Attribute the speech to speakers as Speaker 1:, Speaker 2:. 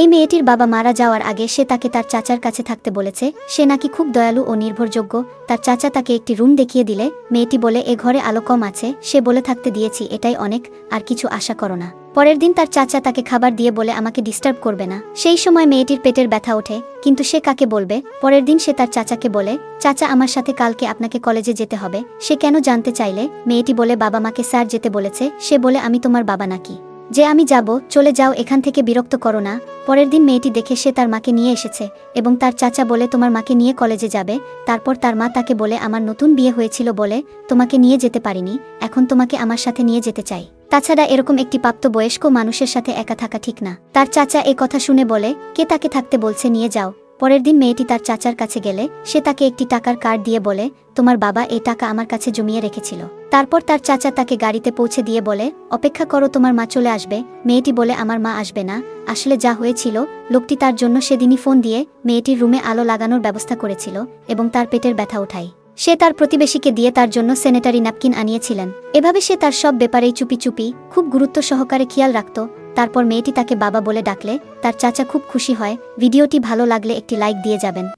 Speaker 1: এই মেয়েটির বাবা মারা যাওয়ার আগে সে তাকে তার চাচার কাছে থাকতে বলেছে। সে নাকি খুব দয়ালু ও নির্ভরযোগ্য। তার চাচা তাকে একটি রুম দেখিয়ে দিলে। মেয়েটি বলে, এ ঘরে আলো কম আছে। সে বলে, থাকতে দিয়েছি, এটাই অনেক, আর কিছু আশা করো না। পরের দিন তার চাচা তাকে খাবার দিয়ে বলে, আমাকে ডিস্টার্ব করবে না। সেই সময় মেয়েটির পেটের ব্যথা ওঠে, কিন্তু সে কাকে বলবে? পরের দিন সে তার চাচাকে বলে, চাচা, আমার সাথে কালকে আপনাকে কলেজে যেতে হবে। সে কেন জানতে চাইলে? মেয়েটি বলে, বাবা মাকে স্যার যেতে বলেছে। সে বলে, আমি তোমার বাবা নাকি। যে আমি যাব, চলে যাও, এখান থেকে বিরক্ত করো না। পরের দিন মেয়েটি দেখে সে তার মাকে নিয়ে এসেছে এবং তার চাচা বলে, তোমার মাকে নিয়ে কলেজে যাবে। তারপর তার মা তাকে বলে, আমার নতুন বিয়ে হয়েছিল বলে তোমাকে নিয়ে যেতে পারিনি। এখন তোমাকে আমার সাথে নিয়ে যেতে চাই। তাছাড়া এরকম একটি প্রাপ্তবয়স্ক মানুষের সাথে একা থাকা ঠিক না। তার চাচা এ কথা শুনে বলে, কে তাকে থাকতে বলছে, নিয়ে যাও। পরের দিন মেয়েটি তার চাচার কাছে গেলে, সে তাকে একটি টাকার কার্ড দিয়ে বলে, তোমার বাবা এই টাকা আমার কাছে জমিয়ে রেখেছিল। তারপর তার চাচা তাকে গাড়িতে পৌঁছে দিয়ে বলে, অপেক্ষা করো, তোমার মা চলে আসবে। মেয়েটি বলে, আমার মা আসবে না। আসলে যা হয়েছিল, লোকটি তার জন্য সেদিনই ফোন দিয়ে মেয়েটির রুমে আলো লাগানোর ব্যবস্থা করেছিল এবং তার পেটের ব্যথা ওঠায়। সে তার প্রতিবেশীকে দিয়ে তার জন্য স্যানিটারি ন্যাপকিন আনিয়েছিলেন। এভাবে সে তার সব ব্যাপারেই চুপি চুপি, খুব গুরুত্ব সহকারে খেয়াল রাখত। তারপর মেয়েটি তাকে বাবা বলে ডাকলে, তার চাচা খুব খুশি হয়, ভিডিওটি ভালো লাগলে একটি লাইক দিয়ে যাবেন।